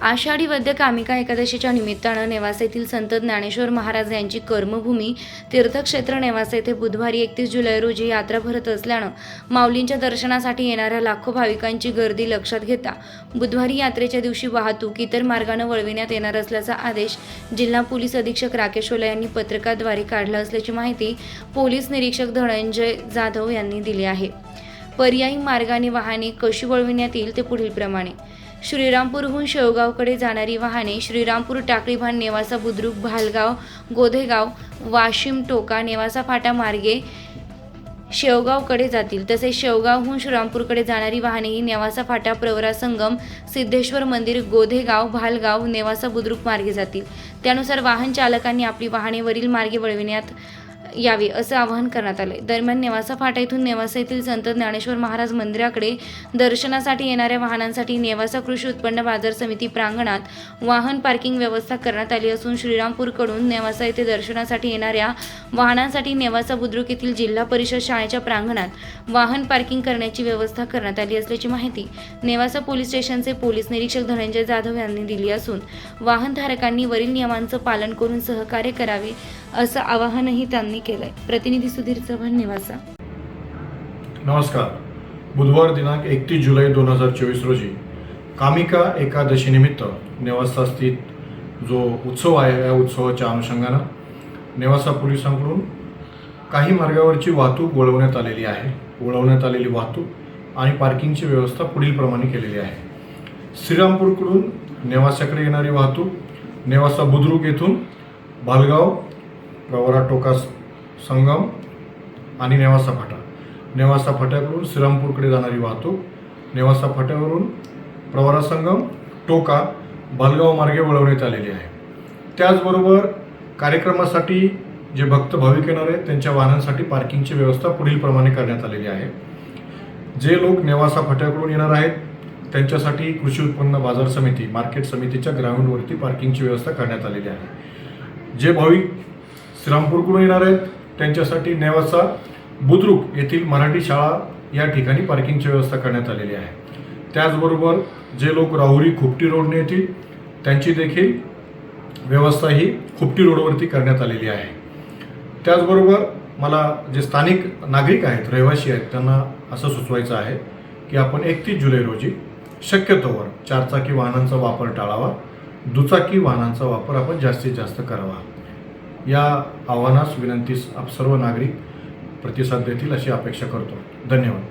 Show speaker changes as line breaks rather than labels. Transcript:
आषाढी वद्य कामिका एकादशीच्या निमित्तानं नेवासा येथील संत ज्ञानेश्वर महाराज यांची कर्मभूमी तीर्थक्षेत्र नेवासा येथे बुधवारी एकतीस जुलै रोजी यात्रा भरत असल्यानं माऊलींच्या दर्शनासाठी येणाऱ्या लाखो भाविकांची गर्दी लक्षात घेता बुधवारी यात्रेच्या दिवशी वाहतूक इतर मार्गानं वळविण्यात येणार असल्याचा आदेश जिल्हा पोलीस अधीक्षक राकेश ओला यांनी पत्रकाद्वारे काढला असल्याची माहिती पोलीस निरीक्षक धनंजय जाधव यांनी दिली आहे. पर्यायी मार्गाने वाहने कशी वळविण्यात येईल ते पुढील प्रमाणे श्रीरामपूरहून शेवगावकडे जाणारी वाहने श्रीरामपूर टाकळीभान नेवासा बुद्रुक भालगाव गोधेगाव वाशिम टोका नेवासा फाटा मार्गे शेवगावकडे जातील. तसेच शेवगावहून श्रीरामपूरकडे जाणारी वाहने ही नेवासा फाटा प्रवरा संगम सिद्धेश्वर मंदिर गोधेगाव भालगाव नेवासा बुद्रुक मार्गे जातील. त्यानुसार वाहन चालकांनी आपली वाहनेवरील मार्गे वळविण्यात यावी असं आवाहन करण्यात आले दरम्यान नेवासा फाटा येथून नेवासा येथील संत ज्ञानेश्वर महाराज मंदिराकडे दर्शनासाठी येणाऱ्या वाहनांसाठी नेवासा कृषी उत्पन्न बाजार समिती प्रांगणात वाहन पार्किंग व्यवस्था करण्यात आली असून श्रीरामपूरकडून नेवासा येथे दर्शनासाठी येणाऱ्या वाहनांसाठी नेवासा बुद्रुक येथील जिल्हा परिषद शाळेच्या प्रांगणात वाहन पार्किंग करण्याची व्यवस्था करण्यात आली असल्याची माहिती नेवासा पोलीस स्टेशनचे पोलीस निरीक्षक धनंजय जाधव यांनी दिली असून वाहनधारकांनी वरील नियमांचं पालन करून सहकार्य करावे असं आवाहनही त्यांनी केलंय. प्रतिनिधी सुधीर चव्हाण निवासा.
नमस्कार. बुधवार दिनांक एकतीस जुलै दोन हजार चोवीस रोजी कामिका एकादशीनिमित्त नेवासा स्थित जो उत्सव आहे या उत्सवाच्या अनुषंगानं नेवासा पोलिसांकडून काही मार्गावरची वाहतूक वळवण्यात आलेली आहे. वळवण्यात आलेली वाहतूक आणि पार्किंगची व्यवस्था पुढीलप्रमाणे केलेली आहे. श्रीरामपूरकडून नेवासाकडे येणारी वाहतूक नेवासा बुद्रुक येथून भालगाव प्रवरा टोकास संगम आणि नेवासा फाटा. नेवासा फाट्याकडून श्रीरामपूरकडे जाणारी वाहतूक नेवासा फाट्यावरून प्रवारा संगम टोका बालगाव मार्गे वळवण्यात आलेली आहे. त्याचबरोबर कार्यक्रमासाठी जे भक्त भाविक येणार आहेत त्यांच्या वाहनांसाठी पार्किंगची व्यवस्था पुढीलप्रमाणे करण्यात आलेली आहे. जे लोक नेवासा फाट्याकडून येणार आहेत त्यांच्यासाठी कृषी उत्पन्न बाजार समिती मार्केट समितीच्या ग्राउंडवरती पार्किंगची व्यवस्था करण्यात आलेली आहे. जे भाविक श्रीरामपूरकडून येणार आहेत त्यांच्यासाठी नेवासा बुद्रुक येथील मराठी शाळा या ठिकाणी पार्किंगची व्यवस्था करण्यात आलेली आहे. त्याचबरोबर जे लोक राहुरी खुपटी रोडने येतील त्यांची देखील व्यवस्था ही खुपटी रोडवरती करण्यात आलेली आहे. त्याचबरोबर मला जे स्थानिक नागरिक आहेत रहिवासी आहेत त्यांना असं सुचवायचं आहे की आपण एकतीस जुलै रोजी शक्यतोवर चारचाकी वाहनांचा वापर टाळावा दुचाकी वाहनांचा वापर आपण जास्तीत जास्त करावा. या आव्हानास विनंतीस सर्व नागरिक प्रतिसाद देतील अशी अपेक्षा करतो. धन्यवाद.